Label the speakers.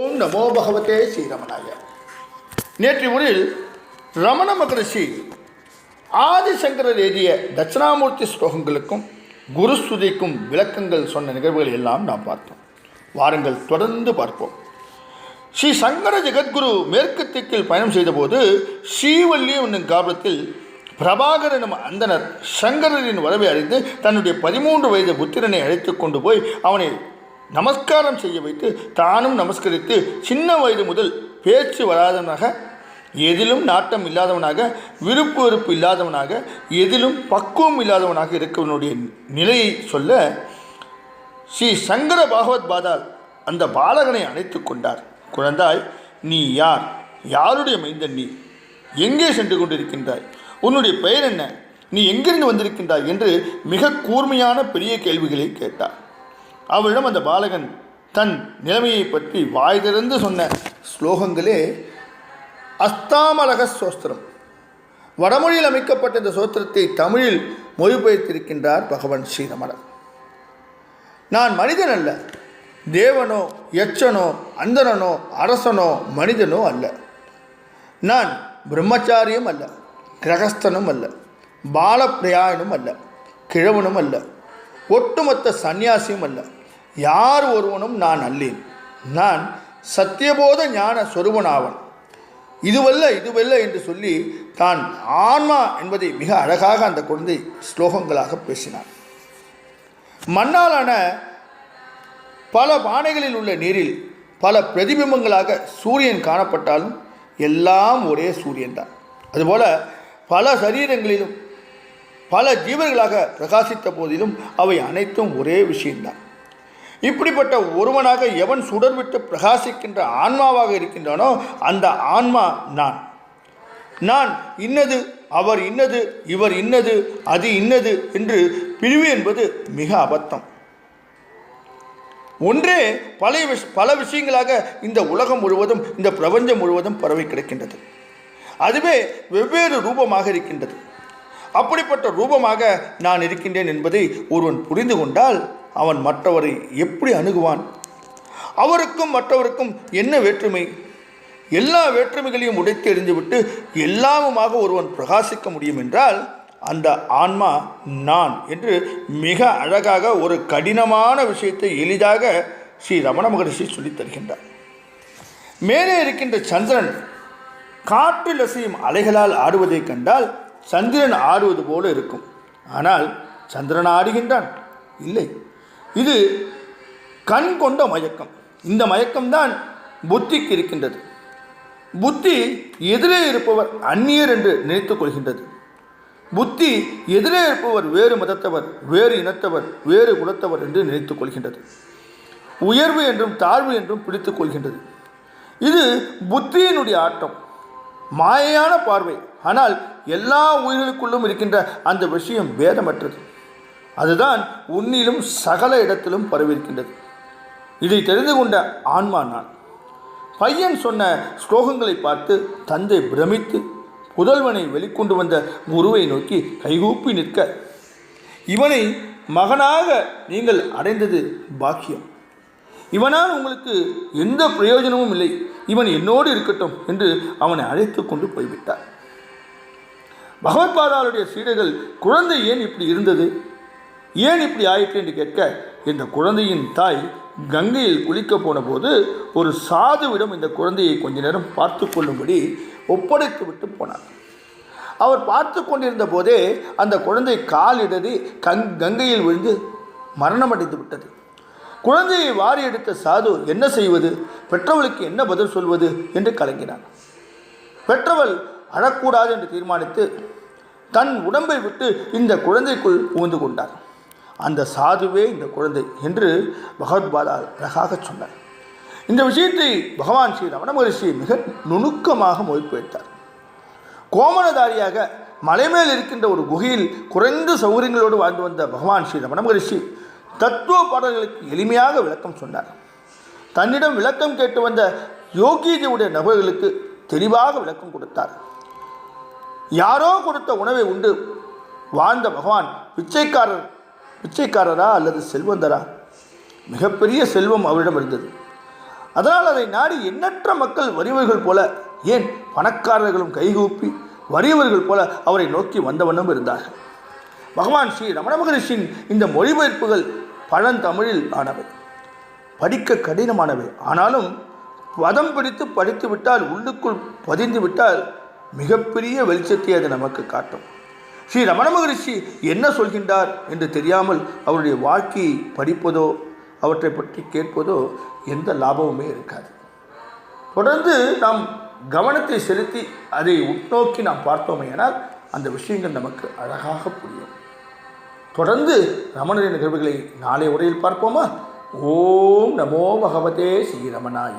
Speaker 1: ஓம் நமோ பகவதே ஸ்ரீரமணாய. நேற்று முறையில் ரமண மகரிஷி ஆதிசங்கரர் எழுதிய தட்சிணாமூர்த்தி ஸ்லோகங்களுக்கும் குருஸ்துதிக்கும் விளக்கங்கள் சொன்ன நிகழ்வுகள் எல்லாம் நாம் பார்த்தோம். வாருங்கள் தொடர்ந்து பார்ப்போம். ஸ்ரீ சங்கர ஜெகத்குரு மேற்கு திக்கில் பயணம் செய்தபோது ஸ்ரீவல்லி என்னும் காபத்தில் பிரபாகர் எனும் அந்தனர் சங்கரரின் வரவை அறிந்து தன்னுடைய பதிமூன்று வயது புத்திரனை அழைத்து கொண்டு போய் அவனை நமஸ்காரம் செய்ய வைத்து தானும் நமஸ்கரித்து சின்ன வயது முதல் பேச்சு வராதவனாக எதிலும் நாட்டம் இல்லாதவனாக விருப்பு வெறுப்பு இல்லாதவனாக எதிலும் பக்குவம் இல்லாதவனாக இருக்கவனுடைய நிலையை சொல்ல ஸ்ரீ சங்கர பாகவத் பாதால் அந்த பாலகனை அழைத்து கொண்டார். குழந்தாய் நீ யார்? யாருடைய மைந்தன் நீ? எங்கே சென்று கொண்டிருக்கின்றாய்? உன்னுடைய பெயர் என்ன? நீ எங்கிருந்து வந்திருக்கின்றாய்? என்று மிக கூர்மையான பெரிய கேள்விகளை கேட்டார். அவளிடம் அந்த பாலகன் தன் நிலைமையை பற்றி வாய் திறந்து சொன்ன ஸ்லோகங்களே அஸ்தாமலக சோஸ்திரம். வடமொழியில் அமைக்கப்பட்ட இந்த சோத்திரத்தை தமிழில் மொழிபெயர்த்திருக்கின்றார் பகவான் ஸ்ரீரமணன் நான் மனிதன் அல்ல. தேவனோ யட்சனோ அந்தரனோ அரசனோ மனிதனோ அல்ல. நான் பிரம்மச்சாரியும் அல்ல. கிரகஸ்தனும் அல்ல. பாலப்பிரயாயனும் அல்ல. கிழவனும் அல்ல. ஒட்டுமொத்த சந்நியாசியும் அல்ல. யார் ஒருவனும் நான் அல்லேன். நான் சத்தியபோத ஞான சொருபனாவன். இதுவல்ல இதுவல்ல என்று சொல்லி தான் ஆன்மா என்பதை மிக அழகாக அந்த குழந்தை ஸ்லோகங்களாக பேசினான். மண்ணாலான பல பானைகளில் உள்ள நீரில் பல பிரதிபிம்பங்களாக சூரியன் காணப்பட்டாலும் எல்லாம் ஒரே சூரியன் தான். அதுபோல பல சரீரங்களிலும் பல ஜீவர்களாக பிரகாசித்த போதிலும் அவை அனைத்தும் ஒரே விஷயம்தான். இப்படிப்பட்ட ஒருவனாக எவன் சுடர்விட்டு பிரகாசிக்கின்ற ஆன்மாவாக இருக்கின்றானோ அந்த ஆன்மா நான். நான் இன்னது அவர் இன்னது இவர் இன்னது அது இன்னது என்று பிரிவு என்பது மிக அபத்தம். ஒன்றே பல விஷ பல விஷயங்களாக இந்த உலகம் முழுவதும் இந்த பிரபஞ்சம் முழுவதும் பரவி கிடக்கின்றது. அதுவே வெவ்வேறு ரூபமாக இருக்கின்றது. அப்படிப்பட்ட ரூபமாக நான் இருக்கின்றேன் என்பதை ஒருவன் புரிந்து கொண்டால் அவன் மற்றவரை எப்படி அணுகுவான்? அவருக்கும் மற்றவருக்கும் என்ன வேற்றுமை? எல்லா வேற்றுமைகளையும் உடைத்து எறிந்துவிட்டு எல்லாமுமாக ஒருவன் பிரகாசிக்க முடியும் என்றால் அந்த ஆன்மா நான் என்று மிக அழகாக ஒரு கடினமான விஷயத்தை எளிதாக ஸ்ரீ ரமண மகரிஷி சொல்லித் தருகின்றார். மேலே இருக்கின்ற சந்திரன் காற்றில் அசையும் அலைகளால் ஆடுவதைக் கண்டால் சந்திரன் ஆடுவது போல இருக்கும். ஆனால் சந்திரன் ஆடுகின்றான். இல்லை. இது கண் கொண்ட மயக்கம். இந்த மயக்கம்தான் புத்திக்கு இருக்கின்றது. புத்தி எதிரே இருப்பவர் அந்நியர் என்று நினைத்துக் கொள்கின்றது. புத்தி எதிரே இருப்பவர் வேறு மதத்தவர் வேறு இனத்தவர் வேறு குலத்தவர் என்று நினைத்துக் கொள்கின்றது. உயர்வு என்றும் தாழ்வு என்றும் பிடித்துக் கொள்கின்றது. இது புத்தியினுடைய ஆட்டம். மாயையான பார்வை. ஆனால் எல்லா உயிர்களுக்குள்ளும் இருக்கின்ற அந்த விஷயம் வேதமற்றது. அதுதான் உன்னிலும் சகல இடத்திலும் பரவிருக்கின்றது இதை தெரிந்து கொண்ட ஆன்மா நான். பையன் சொன்ன ஸ்லோகங்களை பார்த்து தந்தை பிரமித்து புதல்வனை வெளிக்கொண்டு வந்த குருவை நோக்கி கைகூப்பி நிற்க இவனை மகனாக நீங்கள் அடைந்தது பாக்கியம். இவனால் உங்களுக்கு எந்த பிரயோஜனமும் இல்லை. இவன் என்னோடு இருக்கட்டும் என்று அவனை அழைத்து கொண்டு போய்விட்டார். பகவத்பாதாளுடைய சீடர்கள் குழந்தை ஏன் இப்படி இருந்தது? ஏன் இப்படி ஆயிற்று என்று கேட்க இந்த குழந்தையின் தாய் கங்கையில் குளிக்க போன போது ஒரு சாதுவிடம் இந்த குழந்தையை கொஞ்ச நேரம் பார்த்து கொள்ளும்படி ஒப்படைத்து விட்டு போனார். அவர் பார்த்து கொண்டிருந்த போதே அந்த குழந்தை காலிடறி கங் கங்கையில் விழுந்து மரணமடைந்து விட்டது. குழந்தையை வாரி எடுத்த சாது என்ன செய்வது? பெற்றவளுக்கு என்ன பதில் சொல்வது? என்று கலங்கினான். பெற்றவள் அழக்கூடாது என்று தீர்மானித்து தன் உடம்பை விட்டு இந்த குழந்தைக்குள் புகுந்து கொண்டார். அந்த சாதுவே இந்த குழந்தை என்று பகவத்பாதா அழகாக சொன்னார். இந்த விஷயத்தை பகவான் ஸ்ரீ ரமண மகரிஷி மிக நுணுக்கமாக மொழிப்பு வைத்தார். கோமணதாரியாக மலைமேல் இருக்கின்ற ஒரு குகையில் குறைந்த சௌகரியங்களோடு வாழ்ந்து வந்த பகவான் ஸ்ரீ ரமண மகரிஷி தத்துவ பாடல்களுக்கு எளிமையாக விளக்கம் சொன்னார். தன்னிடம் விளக்கம் கேட்டு வந்த யோகிஜியுடைய நபர்களுக்கு தெளிவாக விளக்கம் கொடுத்தார். யாரோ கொடுத்த உணவை உண்டு. வாழ்ந்த பகவான் பிச்சைக்காரர் பிச்சைக்காரரா அல்லது செல்வந்தரா? மிகப்பெரிய செல்வம் அவரிடம் இருந்தது. அதனால் அதை நாடி எண்ணற்ற மக்கள் வறியவர்கள் போல ஏன் பணக்காரர்களும் கைகூப்பி வறியவர்கள் போல அவரை நோக்கி வந்தவண்ணம் இருந்தார்கள். பகவான் ஸ்ரீ ரமண மகரிஷியின் இந்த மொழிபெயர்ப்புகள் பழந்தமிழில் ஆனவை. படிக்க கடினமானவை. ஆனாலும் பதம் பிடித்து படித்து விட்டால் உள்ளுக்குள் பதிந்து விட்டால் மிகப்பெரிய வெளிச்சத்தை அது நமக்கு காட்டும். ஸ்ரீ ரமண மகரிஷி என்ன சொல்கின்றார் என்று தெரியாமல் அவருடைய வாழ்க்கையை படிப்பதோ அவற்றை பற்றி கேட்பதோ எந்த லாபமுமே இருக்காது. தொடர்ந்து நாம் கவனத்தை செலுத்தி அதை உட்நோக்கி நாம் பார்த்தோமேயானால் அந்த விஷயங்கள் நமக்கு அழகாக புரியும். தொடர்ந்து ரமணரின் நிகழ்வுகளை நாளை உரையில் பார்ப்போமா? ஓம் நமோ பகவதே ஸ்ரீரமணாய